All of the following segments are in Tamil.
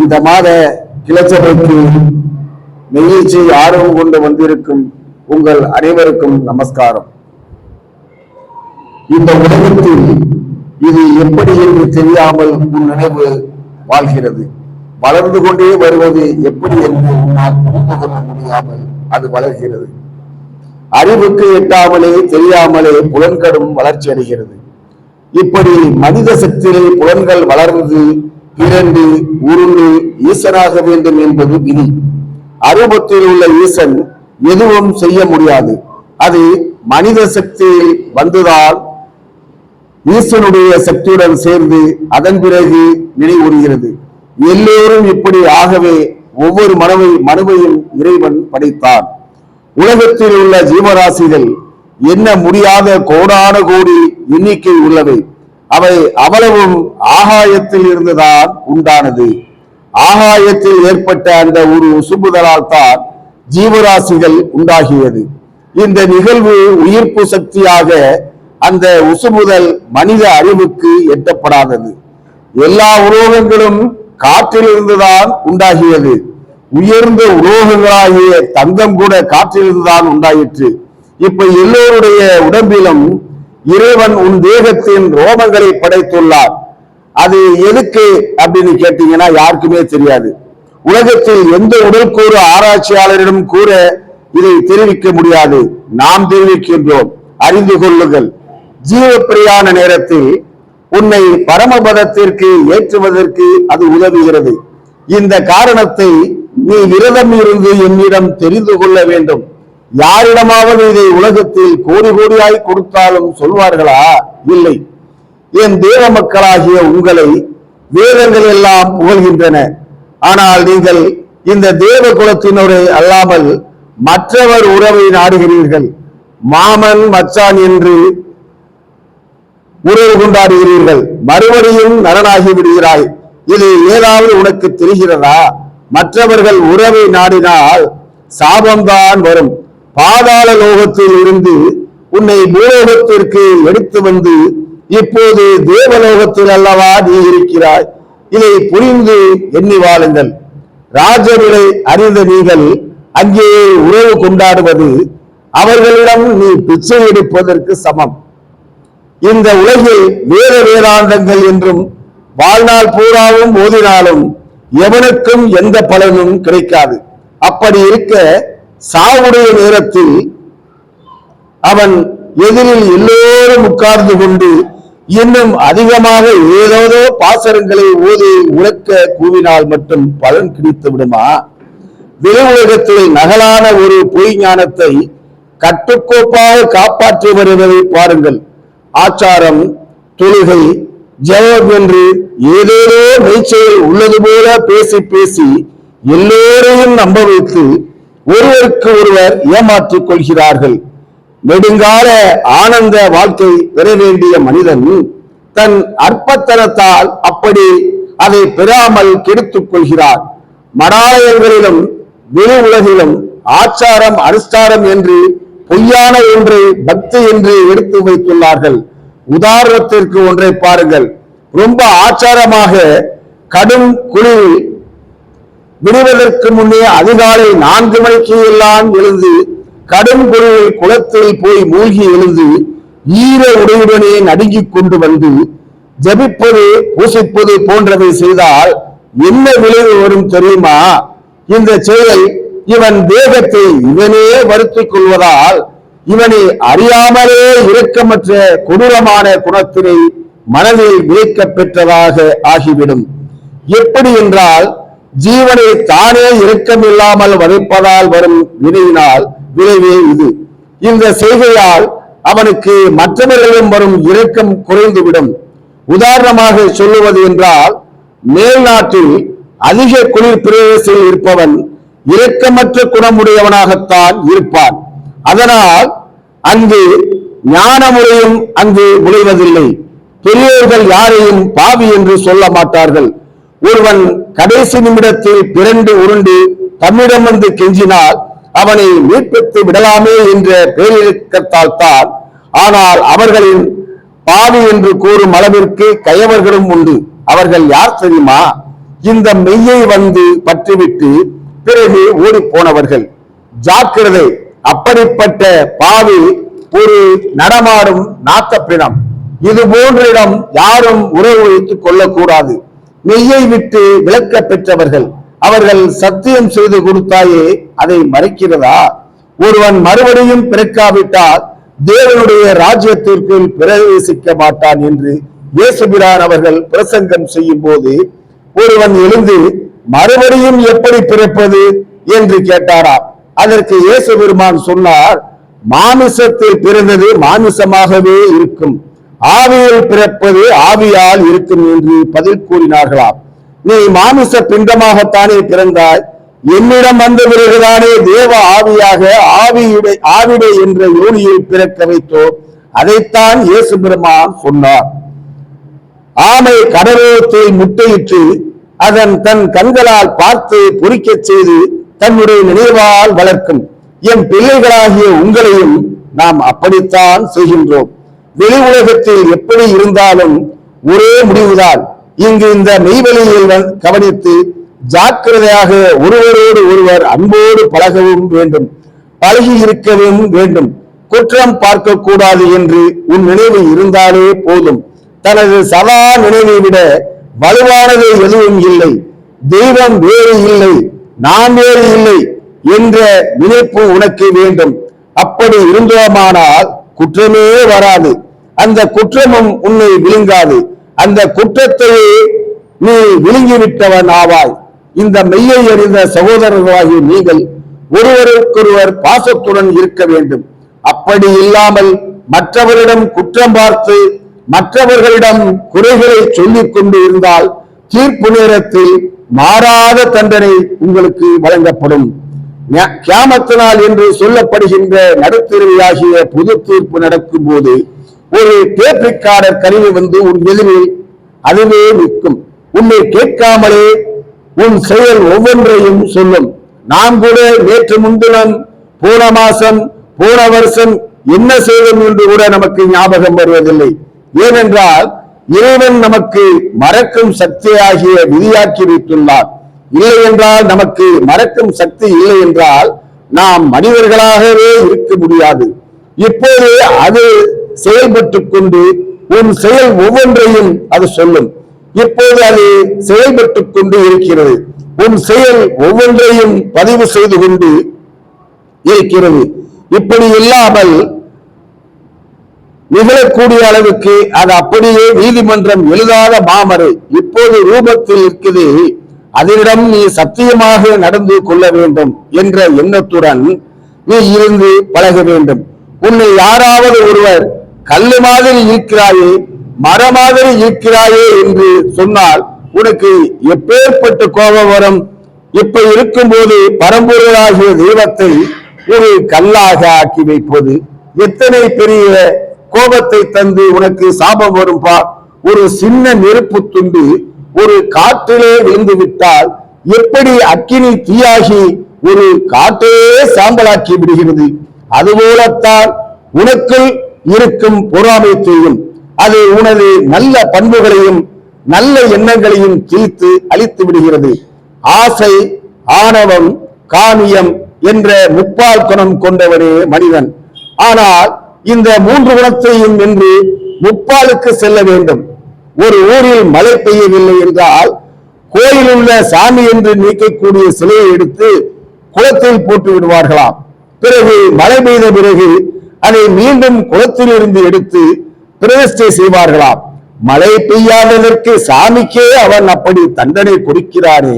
இந்த மாத கிளச்சபைக்கு நெகிழ்ச்சி ஆர்வம் கொண்டு வந்திருக்கும் உங்கள் அனைவருக்கும் நமஸ்காரம். இந்த உலகத்தில் இது எப்படி என்று தெரியாமல் உன் நினைவு வாழ்கிறது. வளர்ந்து கொண்டே வருவது எப்படி என்று உன்னால் புரிந்து கொள்ள முடியாமல் அது வளர்கிறது. அறிவுக்கு எட்டாமலே தெரியாமலே புலன்கடும் வளர்ச்சி அடைகிறது. இப்படி மனித சக்தியிலே புலன்கள் வளர்ந்து பிறண்டு உருண்டு ஈசனாக வேண்டும் என்பது விதி. அருபத்தில் உள்ள ஈசன் எதுவும் செய்ய முடியாது. அது மனித சக்தியில் வந்துதான் ஈசனுடைய சக்தியுடன் சேர்ந்து அதன் பிறகு நினைவுறுகிறது எல்லோரும் இப்படி ஆகவே ஒவ்வொரு மனவை மனுவையும் இறைவன் படைத்தான். உலகத்தில் உள்ள ஜீவராசிகள் என்ன முடியாத கோடான கோடி எண்ணிக்கை உள்ளவை அவை அவ்வளவும் ஆகாயத்தில் இருந்துதான் உண்டானது. ஆகாயத்தில் ஏற்பட்ட அந்த ஒரு உசும்புதலால் தான் ஜீவராசிகள் உண்டாகியது. இந்த நிகழ்வு உயிர்ப்பு சக்தியாக அந்த உசுமுதல் மனித அறிவுக்கு எட்டப்படாதது. எல்லா உலோகங்களும் காற்றிலிருந்துதான் உண்டாகியது. உயர்ந்த உலோகங்களாகிய தங்கம் கூட காற்றிலிருந்துதான் உண்டாயிற்று. இப்ப எல்லோருடைய உடம்பிலும் இறைவன் உன் தேகத்தின் ரோமங்களை படைத்துள்ளார். அது எதுக்கு அப்படின்னு கேட்டீங்கன்னா யாருக்குமே தெரியாது. உலகத்தில் எந்த உடற்கூறு ஆராய்ச்சியாளரிடம் கூற இதை தெரிவிக்க முடியாது. நாம் தெரிவிக்கின்றோம். அறிந்து கொள்ளுங்கள். ஜீவப்பிரியான நேரத்தில் உன்னை பரமபதத்திற்கு ஏற்றுவதற்கு அது உதவுகிறது. இந்த காரணத்தை நீ விரதம் இருந்து என்னிடம் தெரிந்து கொள்ள வேண்டும். யாரிடமாவது இதை உலகத்தில் கோடி கோடியாய் கொடுத்தாலும் சொல்வார்களா? இல்லை. என் தேவ மக்களாகிய உங்களை வேதங்கள் எல்லாம் புகழ்கின்றன. ஆனால் நீங்கள் இந்த தேவ குலத்தினரை அல்லாமல் மற்றவர் உறவை நாடுகிறீர்கள். மாமன் மச்சான் என்று உறவு கொண்டாடுகிறீர்கள். மறுபடியும் நலனாகி விடுகிறாய். இது ஏதாவது உனக்கு தெரிகிறதா? மற்றவர்கள் உறவை நாடினால் சாபம்தான் வரும். பாதாள லோகத்தில் இருந்து உன்னை பூலோகத்திற்கு எடுத்து வந்து இப்போது தேவலோகத்தில் அல்லவா நீ இருக்கிறாய். இதை புரிந்து எண்ணி வாழுங்கள். ராஜர்களை அறிந்த நீங்கள் அங்கே உறவு கொண்டாடுவது அவர்களிடம் நீ பிச்சை எடுப்பதற்கு சமம். இந்த உலகில் வேத வேதாந்தங்கள் என்றும் வாழ்நாள் பூராவும் ஓதினாலும் எவனுக்கும் எந்த பலனும் கிடைக்காது. அப்படி இருக்க சாவுடைய நேரத்தில் அவன் எதிரில் எல்லோரும் உட்கார்ந்து கொண்டு இன்னும் அதிகமாக ஏதோதோ பாசரங்களை ஓதி உறக்க கூவினால் மட்டும் பலன் கிடைத்து விடுமா? வெளி உலகத்தில் நகலான ஒரு பொய் ஞானத்தை கட்டுக்கோப்பாக காப்பாற்றி வருவதை பாருங்கள். ஆச்சாரம் தொழுகை ஜெயம் என்று ஏதேதோ மெய்ச்செயல் உள்ளது போல பேசி பேசி எல்லோரையும் நம்ப வைத்து ஒருவருக்கு ஒருவர் ஏமாற்றிக் கொள்கிறார்கள். நெடுங்கால ஆனந்த வாழ்க்கை பெற வேண்டிய மனிதன் தன் அற்பத்தனத்தால் அப்படி அதை பெறாமல் கெடுத்துக் கொள்கிறார். மடாலயங்களிலும் வெளி உலகிலும் ஆச்சாரம் அனுஷ்டாரம் என்று பொய்யான ஒன்றை பக்தி என்று எடுத்து வைத்துள்ளார்கள். உதாரணத்திற்கு ஒன்றை பாருங்கள். ரொம்ப ஆச்சாரமாக கடும் குளிரில் விடுவதற்கு முன்னே அதிகாலை நான்கு மணிக்கு எல்லாம் எழுந்து கடும் குளிரில் குளத்தில் போய் மூழ்கி எழுந்து ஈர உடையுடனே நடுங்கிக் கொண்டு வந்து ஜபிப்பது பூசிப்பது போன்றதை செய்தால் என்ன விளைவு வரும் தெரியுமா? இந்த செயல் இவன் தேகத்தை இவனே வருத்திக் கொள்வதால் இவனை அறியாமலே இரக்கமற்ற கொடூரமான குணத்தினை மனதில் விளைக்க பெற்றதாக ஆகிவிடும். எப்படி என்றால் ஜீவனை தானே இரக்கம் இல்லாமல் வதைப்பதால் வரும் வினையினால் விளைவே இது. இந்த செய்கையால் அவனுக்கு மற்றவர்களிடம் வரும் இரக்கம் குறைந்துவிடும். உதாரணமாக சொல்லுவது என்றால் மேல் நாட்டில் அதிக குளிர் பிரதேசத்தில் இருப்பவன் இரக்கமற்ற குணமுடையவனாகத்தான் இருப்பான். அதனால் அங்கு ஞான முறையும் அங்கு விளைவதில்லை பெரியோர்கள் யாரையும் பாவி என்று சொல்ல மாட்டார்கள். ஒருவன் கடைசி நிமிடத்தில் பிறண்டு உருண்டு தம்மிடம் வந்து கெஞ்சினால் அவனை மீட்பித்து விடலாமே என்ற பேரிழக்கத்தால் தான். ஆனால் அவர்களின் பாவி என்று கூறும் அளவிற்கு கயவர்களும் உண்டு. அவர்கள் யார் தெரியுமா? இந்த மெய்யை வந்து பற்றிவிட்டு பிறகு ஓடி போனவர்கள் ஜாக்கிரதை அப்படிப்பட்ட பாவி ஒரு நடமாடும் நாத்தப்பிணம் இது போன்ற இடம் யாரும் உறவு வைத்துக் கொள்ளக்கூடாது. மெய்யை விட்டு விளக்க பெற்றவர்கள். அவர்கள் சத்தியம் செய்து கொடுத்தாயே அதை மறைக்கிறதா? ஒருவன் மறுபடியும் பிறக்காவிட்டால் தேவனுடைய ராஜ்யத்திற்குள் பிரவேசிக்க மாட்டான் என்று இயேசுபிரான் அவர்கள் பிரசங்கம் செய்யும் போது ஒருவன் எழுந்து மறுபடியும் எப்படி பிறப்பது? என்று கேட்டாராம். அதற்கு இயேசு பெருமான் சொன்னார் மாமிசத்தில் பிறந்தது மாமிசமாகவே இருக்கும். ஆவியில் பிறப்பது ஆவியால் இருக்கும் என்று பதில் கூறினார்களாம். நீ மாமிச பிண்டமாகத்தானே பிறந்தாய்? என்னிடம் வந்த பிறகுதானே தேவ ஆவியாக ஆவியுடை ஆவிடை என்ற யோனியில் பிறக்க வைத்தோ? அதைத்தான் இயேசு பெருமான் சொன்னார். ஆமை கடலோரத்தில் முட்டையிட்டு அதன் தன் கண்களால் பார்த்து பொறிக்கச் செய்து தன்னுடைய நினைவால் வளர்க்கும். என் பிள்ளைகளாகிய உங்களையும் நாம் அப்படித்தான் செய்கின்றோம். வெளி உலகத்தில் எப்படி இருந்தாலும் ஒரே முடிவுதான். இங்கு இந்த மெய்வெளியில் கவனித்து ஜாக்கிரதையாக ஒருவரோடு ஒருவர் அன்போடு பழகவும் வேண்டும். பழகி இருக்கவும் வேண்டும். குற்றம் பார்க்க கூடாது என்று உன் நினைவு இருந்தாலே போதும். தனது சதா நினைவை விட வலுவானது எதுவும் இல்லை. தெய்வம் வேறு இல்லை. நான் வேறு இல்லை என்ற நினைப்பு உனக்கு வேண்டும். அப்படி இருந்தோமானால் குற்றமே வராது. அந்த குற்றமும் உன்னை விழுங்காது. அந்த குற்றத்தையே நீ விழுங்கிவிட்டவன் ஆவாய். இந்த மெய்யை அறிந்த சகோதரர்களாகிய நீங்கள் ஒருவருக்கொருவர் பாசத்துடன் இருக்க வேண்டும். அப்படி இல்லாமல் மற்றவரிடம் குற்றம் பார்த்து மற்றவர்களிடம் குறைகளை சொல்லிக் கொண்டு இருந்தால் தீர்ப்பு நேரத்தில் மாறாத தண்டனை உங்களுக்கு வழங்கப்படும். கியாமத்தினால் என்று சொல்லப்படுகின்ற நடுத்தருவியாகிய பொது தீர்ப்பு நடக்கும் போது ஒரு டேப்ரிக்காரர் கருவி வந்து உன் எதிரில் அதுவே நிற்கும். உன்னை கேட்காமலே உன் செயல் ஒவ்வொன்றையும் சொல்லும். நாம் கூட நேற்று முன்தினம் போன மாசம் போன வருஷம் என்ன செய்தோம் என்று கூட நமக்கு ஞாபகம் வருவதில்லை. ஏனென்றால் இறைவன் நமக்கு மறக்கும் சக்தியாகிய விதியாக்கி வைத்துள்ளார். இல்லை என்றால் நமக்கு மறக்கும் சக்தி இல்லை என்றால் நாம் மனிதர்களாகவே இருக்க முடியாது. இப்போது அது செயல்பட்டுக் கொண்டு உன் செயல் ஒவ்வொன்றையும் அது சொல்லும். இப்போது அது செயல்பட்டு கொண்டு இருக்கிறது. உன் செயல் ஒவ்வொன்றையும் பதிவு செய்து கொண்டு இருக்கிறது. இப்படி இல்லாமல் நிகழக்கூடிய அளவுக்கு அது அப்படியே நீதிமன்றம் எழுதாத மாமரை. இப்போது ரூபத்தில் இருக்குது அதனிடம் நீ சத்தியமாக நடந்து கொள்ள வேண்டும் என்ற எண்ணத்துடன் நீ இருந்து பழக வேண்டும். உன்னை யாராவது ஒருவர் கல்லு மாதிரி இருக்கிறாயே மர மாதிரி இருக்கிறாயே என்று சொன்னால் உனக்கு எப்பேற்பட்ட கோபம் வரும்? இப்ப இருக்கும்போது பரம்பொருளாகிய தெய்வத்தை ஒரு கல்லாக ஆக்கி வைப்பது எத்தனை பெரிய கோபத்தை தந்து உனக்கு சாபம் வரும் ஒரு சின்ன நெருப்பு துண்டு ஒரு காற்றிலே விழுந்து விட்டால் எப்படி அக்கினி தீயாகி ஒரு காற்றையே சாம்பலாக்கி விடுகிறது? அதுபோலத்தான் உனக்குள் இருக்கும் பொறாமை அது உனது நல்ல பண்புகளையும் நல்ல எண்ணங்களையும் தீர்த்து அழித்து விடுகிறது. ஆசை ஆணவம் காமியம் என்ற முப்பால் குணம் கொண்டவனே மனிதன். ஆனால் இந்த மூன்று குணத்தையும் என்று முப்பாலுக்கு செல்ல வேண்டும். ஒரு ஊரில் மழை பெய்யவில்லை என்றால் கோயில் உள்ள சாமி என்று நீக்கக்கூடிய சிலையை எடுத்து குளத்தில் போட்டு விடுவார்களாம். பிறகு மழை பெய்த பிறகு அதை மீண்டும் குளத்தில் இருந்து எடுத்து பிரதிஷ்டை செய்வார்களாம். மழை பெய்யாததற்கு சாமிக்கே அவன் அப்படி தண்டனை கொடுக்கிறானே.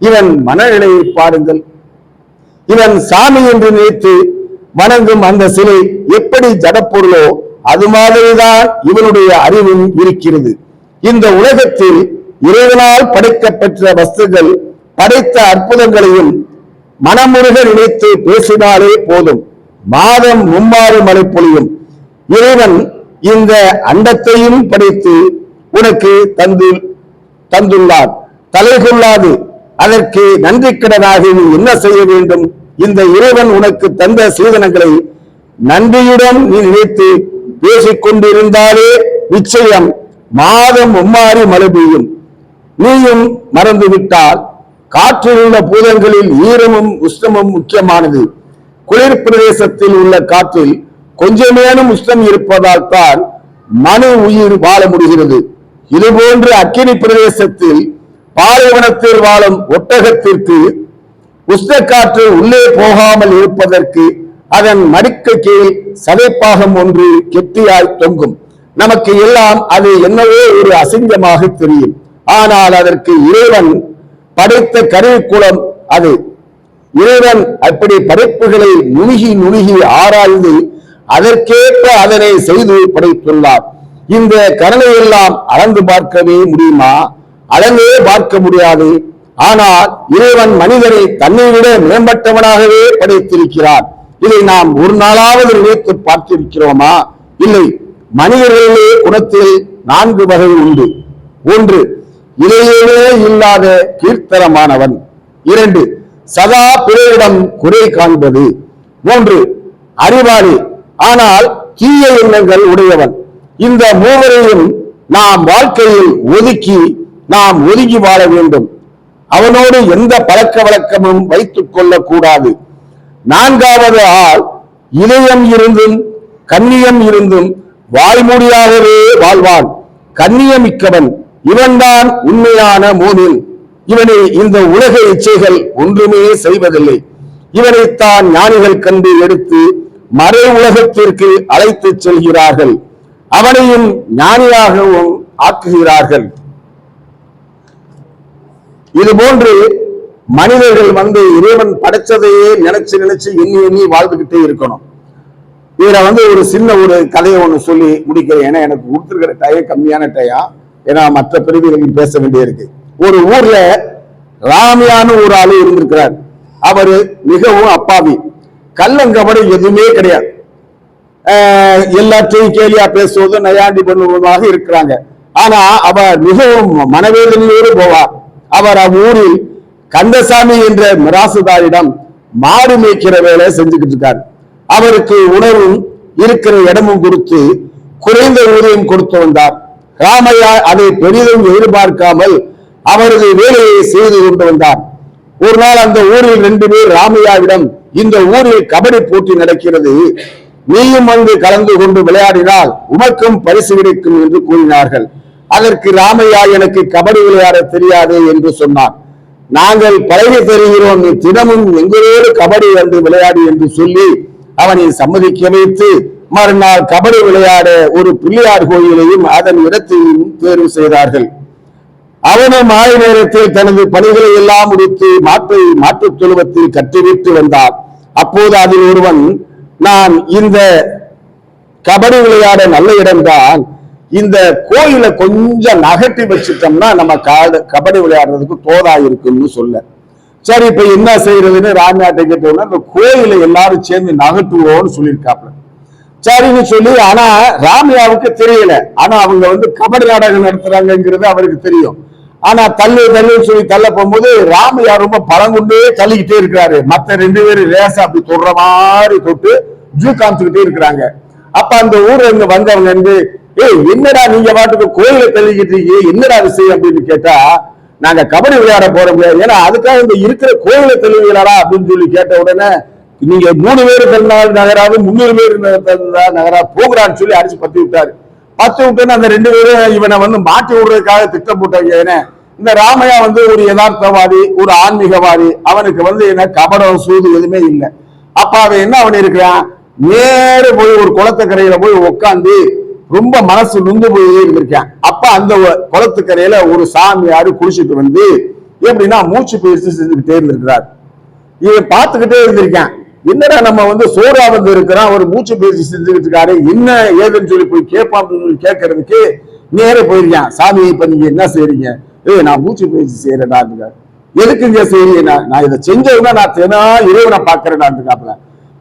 இவன் மனநிலையை பாருங்கள். இவன் சாமி என்று நினைத்து வணங்கும் அந்த சிலை எப்படி ஜடப்பொருளோ அது மாதிரிதான் இவனுடைய அறிவும் இருக்கிறது. இந்த உலகத்தில் இறைவனால் படைக்கப்பெற்ற வஸ்துகள் படைத்த அற்புதங்களையும் மனமுருக நினைத்து பேசினாலே போதும். மாதம் மும்மாறு மழை பொழியும். இறைவன் இந்த அண்டத்தையும் படைத்து உனக்கு தந்து தந்துள்ளார் தலை கொள்ளாது அதற்கு நன்றிக்கடனாக நீ என்ன செய்ய வேண்டும்? இந்த இறைவன் உனக்கு தந்த சீதனங்களை நன்றியுடன் நீ நினைத்து பேசிக் கொண்டிருந்தாலே நிச்சயம் மாதம் மும்மாறி மழை பெய்யும். நீயும் மறந்து விட்டால் காற்றில் உள்ள பூதங்களில் ஈரமும் உஷ்ணமும் முக்கியமானது. குளிர் பிரதேசத்தில் உள்ள காற்றில் கொஞ்சமேனும் உஷ்ணம் இருப்பதால் தான் மனு உயிர் வாழ முடிகிறது. இதுபோன்று அக்கினி பிரதேசத்தில் பாலைவனத்தில் வாழும் ஒட்டகத்திற்கு உஷ்ணக்காற்று உள்ளே போகாமல் இருப்பதற்கு அதன் மடிக்க கீழ் சதைப்பாகம் ஒன்று கெட்டியாய் தொங்கும். நமக்கு எல்லாம் அது என்னவோ ஒரு அசிங்கமாக தெரியும். ஆனால் அதற்கு இறைவன் படைத்த கருவிக்குளம் அது. இறைவன் அப்படி படைப்புகளை நுணுகி நுணுகி ஆராய்ந்து அதற்கேற்ப அதனை செய்து படைத்துள்ளார். இந்த கருணை எல்லாம் அளந்து பார்க்கவே முடியுமா? அளந்தே பார்க்க முடியாது. ஆனால் இறைவன் மனிதனை தன்னை விட மேம்பட்டவனாகவே படைத்திருக்கிறார். இதை நாம் ஒரு நாளாவது நினைத்து பார்த்திருக்கிறோமா? இல்லை. மனிதர்களிலே குணத்தில் நான்கு வகை உண்டு. ஒன்று இதையே இல்லாத கீர்த்தனமானவன். இரண்டு சதா பிறரிடம் குறை காண்பது. மூன்று அறிவாளி ஆனால் தீய எண்ணங்கள் உடையவன். இந்த மூவரையும் நாம் வாழ்க்கையில் ஒதுக்கி நாம் ஒதுங்கி வாழ வேண்டும். அவனோடு எந்த பழக்க வழக்கமும் வைத்துக் கொள்ளக் கூடாது நான்காவது ஆள் இதயம் இருந்தும் கண்ணியம் இருந்தும் வாய்மொழியாகவே வாழ்வான் கண்ணியமிக்கவன். இவன்தான் உண்மையான மோனில். இவனை இந்த உலக இச்சைகள் ஒன்றுமே செய்வதில்லை. இவனைத்தான் ஞானிகள் கண்டு எடுத்து மறை உலகத்திற்கு அழைத்துச் செல்கிறார்கள். அவனையும் ஞானியாகவும் ஆக்குகிறார்கள். இது போன்று மனிதர்கள் வந்து இறைவன் படைச்சதையே நினைச்சு நினைச்சு எண்ணி எண்ணி வாழ்ந்துகிட்டே இருக்கணும். இதுல வந்து ஒரு சின்ன ஒரு கதையை ஒன்று சொல்லி முடிக்கிறேன். ஏன்னா எனக்கு கொடுத்துருக்கிற டயம் கம்மியான டயம் ஏன்னா மற்ற பிரிவுகளில் பேச வேண்டியிருக்கு. ஒரு ஊர்ல ராமியான்னு ஒரு ஆளு இருந்திருக்கிறார். அவரு மிகவும் அப்பாவி. கள்ளங்கபடி எதுவுமே கிடையாது. எல்லாத்தையும் கேலியா பேசுவதும் நையாண்டி பண்ணுவதுமாக இருக்கிறாங்க. ஆனா அவர் மிகவும் மனவேதனையோடு போவார். அவர் அவ்வூரில் கந்தசாமி என்ற மிராசுதாரிடம் மாடு மேய்க்கிற வேலை செஞ்சுக்கிட்டு இருக்கார். அவருக்கு உணவும் இருக்கிற இடமும் கொடுத்து குறைந்த ஊதியம் கொடுத்து வந்தார். ராமையா அதை பெரிதும் எதிர்பார்க்காமல் அவரது வேலையை செய்து கொண்டு வந்தார். ஒரு நாள் அந்த ஊரில் ரெண்டு பேர் ராமையாவிடம் இந்த ஊரில் கபடி போட்டி நடக்கிறது. நீயும் வந்து கலந்து கொண்டு விளையாடினால் உமக்கும் பரிசு கிடைக்கும் என்று கூறினார்கள். அதற்கு ராமையா எனக்கு கபடி விளையாட தெரியாது என்று சொன்னார். நாங்கள் பழகி தருகிறோம். தினமும் எங்களோடு கபடி வந்து விளையாடு என்று சொல்லி அவனை சம்மதிக்க வைத்து மறுநாள் கபடி விளையாட ஒரு பிள்ளையார் கோயிலையும் அதன் இடத்தையும் தேர்வு செய்தார்கள். அவனும் மாலை நேரத்தில் தனது பணிகளை எல்லாம் முடித்து மாற்றை மாற்றுத் தொழுவத்தில் கட்டிவிட்டு வந்தார் அப்போது அதில் ஒருவன் நான் இந்த கபடி விளையாட நல்ல இடம்தான். இந்த கோயிலை கொஞ்சம் நகட்டி வச்சுட்டோம்னா நம்ம காடு- கபடி விளையாடுறதுக்கு தோதா இருக்கும்னு சொல்ல. சரி இப்ப என்ன செய்யறதுன்னு ராம்நாட்டை கேட்டோம்னா இந்த கோயிலை எல்லாரும் சேர்ந்து நகட்டுவோம்னு சொல்லியிருக்காப்ல. சரின்னு சொல்லி ஆனா ராமியாவுக்கு தெரியல. ஆனா அவங்க வந்து கபடி நாடகம் நடத்துறாங்கங்கிறது அவருக்கு தெரியும். ஆனா தள்ளு தள்ளுன்னு சொல்லி தள்ள போகும்போது ராமையா ரொம்ப பழங்குண்டே தள்ளிக்கிட்டே இருக்கிறாரு. மத்த ரெண்டு பேரும் லேசா அப்படி தொடுற மாதிரி தொட்டு ஜூ காமிச்சுக்கிட்டே இருக்கிறாங்க. அப்ப அந்த ஊர்ல இருந்து வந்தவங்க வந்து ஏய் என்னடா நீங்க பாட்டுக்கு கோயிலை தள்ளிக்கிட்டு இருக்கீங்க? என்னடா விஷயம்? அப்படின்னு கேட்டா நாங்க கபடி விளையாட போறோம் ஏன்னா அதுக்காக இந்த இருக்கிற கோயில தெளிவுகளாரா அப்படின்னு சொல்லி கேட்ட உடனே நீங்க மூணு பேர் தந்தால் நகராவும் முன்னூறு பேர் தந்தா நகரா போகிறான்னு சொல்லி அடிச்சு பத்தி விட்டாரு. பத்து விட்டுன்னு அந்த ரெண்டு பேரும் இவனை வந்து மாட்டி விடுறதுக்காக திட்டம் போட்டாங்க. ஏன்னா இந்த ராமையா வந்து ஒரு யதார்த்தவாதி ஒரு ஆன்மீகவாதி. அவனுக்கு வந்து என்ன கபடம் சூது எதுவுமே இல்லை. அப்ப அவன் என்ன அவன் இருக்கிறான் நேரு போய் ஒரு குளத்தக்கரையில போய் உட்காந்து ரொம்ப மனசு நுந்து போயே இருந்திருக்கேன். அப்ப அந்த குளத்துக்கரையில ஒரு சாமியாரு குளிச்சுட்டு வந்து எப்படின்னா மூச்சு பயிற்சி செஞ்சுக்கிட்டே இருந்திருக்கிறார். இவன் பார்த்துக்கிட்டே இருந்திருக்கேன். என்னடா நம்ம வந்து சோறா வந்து இருக்கிறான் ஒரு மூச்சு பயிற்சி செஞ்சுக்கிட்டு இருக்காரு என்ன ஏதுன்னு சொல்லி போய் கேட்பான்னு சொல்லி கேட்கறதுக்கு நேரே போயிருக்கான். சாமி இப்ப நீங்க என்ன செய்றீங்க? ஏய் நான் மூச்சு பயிற்சி செய்யறேன்டா எதுக்கு இங்க செய்யறீங்க நான் இதை செஞ்சதுன்னா நான் தினா இறைவனை பாக்குறேன்டாந்துக்காப்புல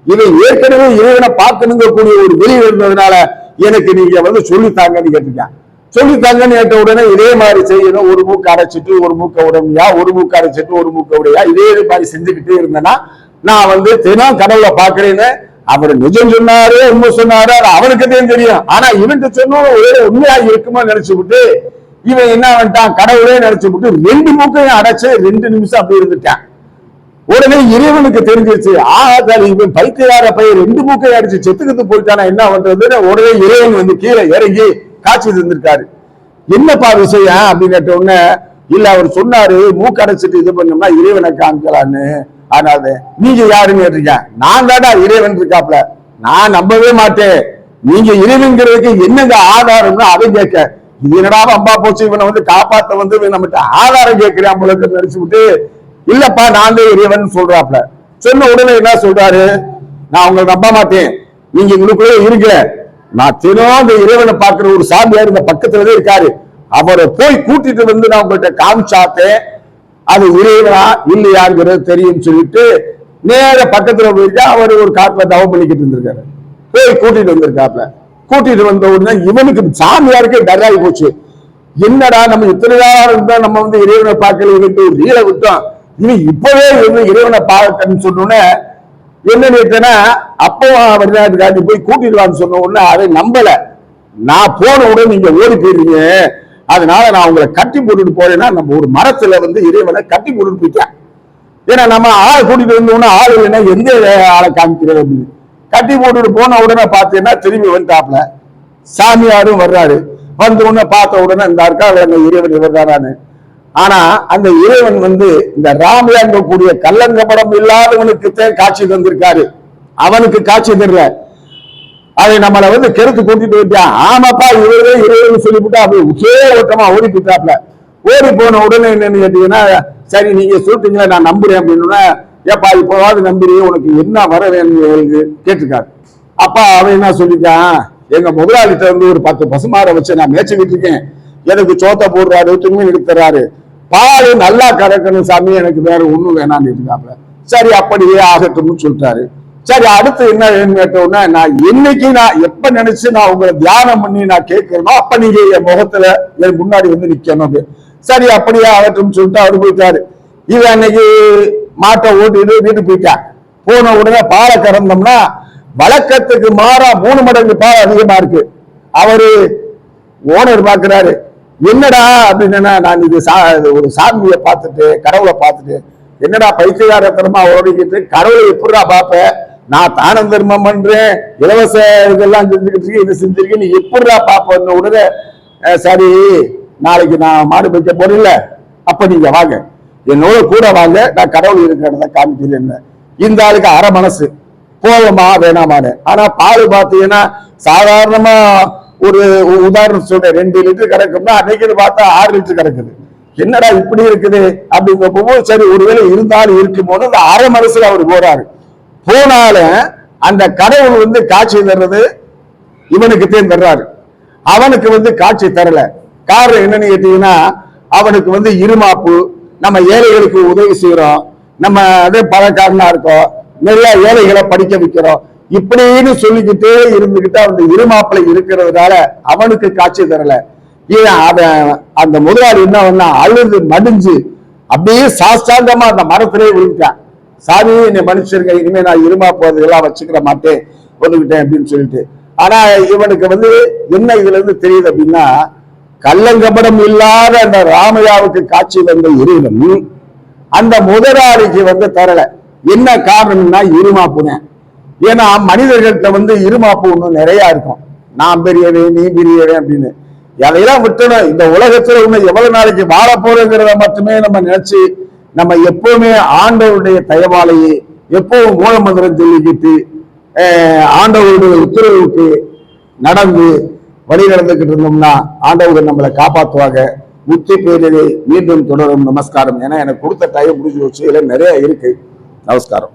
இவன் ஏற்கனவே இறைவனை பார்க்கணுங்க கூடிய ஒரு வெளி இருந்ததுனால எனக்கு நீங்க வந்து சொல்லித்தாங்கன்னு கேட்டிருக்கான். சொல்லித்தாங்கன்னு கேட்ட உடனே இதே மாதிரி செய்யணும். ஒரு மூக்கு அடைச்சிட்டு ஒரு மூக்க உடம்பையா ஒரு மூக்கு அடைச்சிட்டு ஒரு மூக்க உடையா இதே மாதிரி செஞ்சுக்கிட்டே இருந்தேன்னா நான் வந்து தினம் கடவுளை பாக்குறேன்னு அவர் நிஜம் சொன்னாரு உண்மை சொன்னாரு அது அவனுக்கு தான் தெரியும். ஆனா இவன்ட்டு சொன்னோம் ஒரே உண்மையா இருக்குமா நினைச்சு விட்டு இவன் என்ன பண்ணிட்டான்? கடவுளே நினைச்சு விட்டு ரெண்டு மூக்கையும் அடைச்சு ரெண்டு நிமிஷம் அப்படி இருந்துட்டான். உடனே இறைவனுக்கு தெரிஞ்சிருச்சு ஆகாதால் இவன் பைத்தியார பையன் ரெண்டு மூக்கை அடிச்சு செத்துக்கிட்டு போயிட்டானா என்ன பண்றதுன்னு உடனே இறைவன் வந்து கீழே இறங்கி காட்சி தந்திருக்காரு. என்னப்பா விஷயம்? அப்படின்னு கேட்ட உடனே இல்ல அவர் சொன்னாரு மூக்கடைச்சிட்டு இது பண்ணோம்னா இறைவனை காமிக்கலான்னு. அதனால நீங்க யாருன்னு கேட்டீங்க நான் தாடா இறைவன் இருக்காப்ல நான் நம்பவே மாட்டேன். நீங்க இறைவன்கிறதுக்கு என்னங்க ஆதாரம்னு அதை கேட்க. இது என்னடா அம்பா போச்சு? இவனை வந்து காப்பாத்த வந்து நம்மகிட்ட ஆதாரம் கேட்கிறான் உங்களுக்கு நினைச்சு விட்டு இல்லப்பா நான் தான் இறைவன் சொல்றாப்ல. சொன்ன உடனே என்ன சொல்றாரு? நான் உங்களை நம்ப மாட்டேன். நீங்க உங்களுக்குள்ளே இருக்க நான் தினம் அந்த இறைவனை பார்க்கிற ஒரு சாமியார் இந்த பக்கத்துலதான் இருக்காரு. அவரை போய் கூட்டிட்டு வந்து நான் உங்கள்கிட்ட காமிச்சாத்தேன். அது இறைவனா இல்லையாங்கிறது தெரியும் சொல்லிட்டு நேர பக்கத்துல போயிட்டு அவர் ஒரு காட்டுல தவம் பண்ணிக்கிட்டு இருந்திருக்காரு. போய் கூட்டிட்டு வந்திருக்காப்ல. கூட்டிட்டு வந்த உடனே இவனுக்கு சாமியாருக்கே டராகி போச்சு. என்னடா நம்ம இத்தனை நேரம் இருந்தா நம்ம வந்து இறைவனை பார்க்கல இவனுக்கு ரீலை விட்டோம். இவன் இப்பவே இறைவனை பார்க்கணும்னு சொன்னோன்னே என்ன நினைத்தேன்னா அப்போ வெளிநாட்டு காட்டி போய் கூட்டிடுவான்னு சொன்ன உடனே அதை நம்பல. நான் போன உடனே நீங்க ஓடி போயிருங்க. அதனால நான் உங்களை கட்டி போட்டுட்டு போறேன்னா நம்ம ஒரு மரத்துல வந்து இறைவனை கட்டி போட்டுட்டு போயிட்டேன். ஏன்னா நம்ம ஆளை கூட்டிட்டு வந்தோம்னா ஆள் இல்லைன்னா எந்த ஆளை காமிக்கிறது அப்படின்னு. கட்டி போட்டுட்டு போன உடனே பார்த்தீங்கன்னா திரும்பி வந்துட்டாப்ல சாமியாரும் வர்றாரு. வந்த உடனே பார்த்த உடனே இந்த இருக்கா இறைவன் இவர் இவர்தானான்னு ஆனா அந்த இறைவன் வந்து இந்த ராமையாங்க கூடிய கல்லங்கப்படம் இல்லாதவனுக்குத்தான் காட்சி தந்திருக்காரு. அவனுக்கு காட்சி தரல. அதை நம்மளை வந்து கெடுத்து கூட்டிட்டு வந்துட்டான் ஆமாப்பா இவரே இறைவன் சொல்லிவிட்டு அப்படி உச்சே ஓட்டமா ஓடி போயிட்டாப்ல ஓடி போன உடனே என்னன்னு கேட்டீங்கன்னா சரி நீங்க சொல்லிட்டீங்களா நான் நம்புறேன் அப்படின்னா ஏப்பா இப்போவாது நம்புறீங்க உனக்கு என்ன வர வேணும் கேட்டிருக்காரு. அப்பா அவன் என்ன சொல்லிட்டான் எங்க முதலாளிட்ட வந்து ஒரு பத்து பசுமாரை வச்சு நான் மேய்ச்சிக்கிட்டு இருக்கேன் எனக்கு சோத்த போடுறாரு துணி எடுத்துறாரு பால் நல்லா கறக்கணும் சாமி எனக்கு வேற ஒண்ணும் வேணான்னு இருக்காங்க சரி அப்படியே ஆகட்டும்னு சொல்லிட்டாரு சரி அடுத்து என்ன வேணும்னு கேட்டோம்னா நான் என்னைக்கு நான் எப்ப நினைச்சு நான் உங்களை தியானம் பண்ணி நான் கேட்கிறேனோ அப்ப நீங்க என் முகத்துல என் முன்னாடி வந்து நிக்கணும் அப்படி. சரி அப்படியே ஆகட்டும்னு சொல்லிட்டு அவரு போயிட்டாரு. இவன் அன்னைக்கு மாட்டை ஓட்டிட்டு வீட்டுக்கு போயிட்டான். போன உடனே பாலை கறந்தோம்னா வழக்கத்துக்கு மாறா மூணு மடங்கு பால் அதிகமா இருக்கு. அவரு ஓனர் பாக்குறாரு. என்னடா அப்படின்னா நான் இது சா இது ஒரு சாமியை பார்த்துட்டு கடவுளை பார்த்துட்டு என்னடா பைத்தியகாரத்தனமா ஓடிக்கிட்டு கடவுளை எப்படிடா பார்ப்பேன் நான் தான தர்மம் பண்றேன் இலவச இதெல்லாம் செஞ்சுக்கிட்டு இருக்கேன், இது செஞ்சிருக்கேன் நீ எப்படிடா பார்ப்பன்னு உடனே சரி நாளைக்கு நான் மாடு வைக்க போறேன்ல அப்ப நீங்க வாங்க. என்னோட கூட வாங்க நான் கடவுள் இருக்கிறத காமிக்கிறேன் இந்த ஆளுக்கு அரை மனசு. போவோமா வேணாமான்னு. ஆனா பால் பார்த்தீங்கன்னா சாதாரணமா ஒரு உதாரணம் சொல்றேன். ரெண்டு லிட்டர் கிடக்கும்னா அன்னைக்கு பார்த்தா ஆறு லிட்டர் கிடக்குது என்னடா இப்படி இருக்குது? அப்படிங்கிறப்போ சரி ஒருவேளை இருந்தாலும் இருக்கும்போது அந்த அரை மனசுல அவர் போறாரு. போனாலும் அந்த கடவுள் வந்து காட்சி தர்றது இவனுக்கு தான் தர்றாரு. அவனுக்கு வந்து காட்சி தரல. காரணம் என்னன்னு கேட்டீங்கன்னா அவனுக்கு வந்து இருமாப்பு நம்ம ஏழைகளுக்கு உதவி செய்யறோம். நம்ம அதே பணக்காரனா இருக்கோம். நிறைய ஏழைகளை படிக்க வைக்கிறோம். இப்படின்னு சொல்லிக்கிட்டே இருந்துகிட்டு அந்த இருமாப்பிளை இருக்கிறதுனால அவனுக்கு காட்சி தரல. ஏன் அவன் அந்த முதலாளி என்ன பண்ணா அழுது மடிஞ்சு அப்படியே சாஸ்தாங்கமா அந்த மரத்திலே விழுந்துட்டான். சாமி என்னை மனுஷருங்க இனிமே நான் இருமா போறதெல்லாம் வச்சுக்கிற மாட்டேன் ஒண்ணுகிட்டேன் அப்படின்னு சொல்லிட்டு. ஆனா இவனுக்கு வந்து என்ன இதுல இருந்து தெரியுது அப்படின்னா கள்ளங்கபடம் இல்லாத அந்த ராமையாவுக்கு காட்சி வந்த இறைவன் அந்த முதலாளிக்கு வந்து தரல. என்ன காரணம்னா போனேன். ஏன்னா மனிதர்கள்ட்ட வந்து இருமாப்பு ஒன்று நிறைய இருக்கும். நான் பெரியவன் நீ பெரியவன் அப்படின்னு. அதையெல்லாம் விட்டணும்? இந்த உலகத்துல இன்னும் எவ்வளவு நாளைக்கு வாழ போறோங்கிறத மட்டுமே நம்ம நினைச்சு நம்ம எப்பவுமே ஆண்டவருடைய தயவாலையே எப்பவும் மூலமந்திரம் சொல்லிக்கிட்டு அஹ், ஆண்டவருடைய உத்தரவுக்கு நடந்து வழி நடந்துகிட்டு இருந்தோம்னா ஆண்டவர்கள் நம்மளை காப்பாற்றுவாங்க. முத்தி பேரிலே மீண்டும் தொடரும். நமஸ்காரம். ஏன்னா எனக்கு கொடுத்த டைம் முடிஞ்சு வச்சு இதுல நிறைய இருக்கு. நமஸ்காரம்.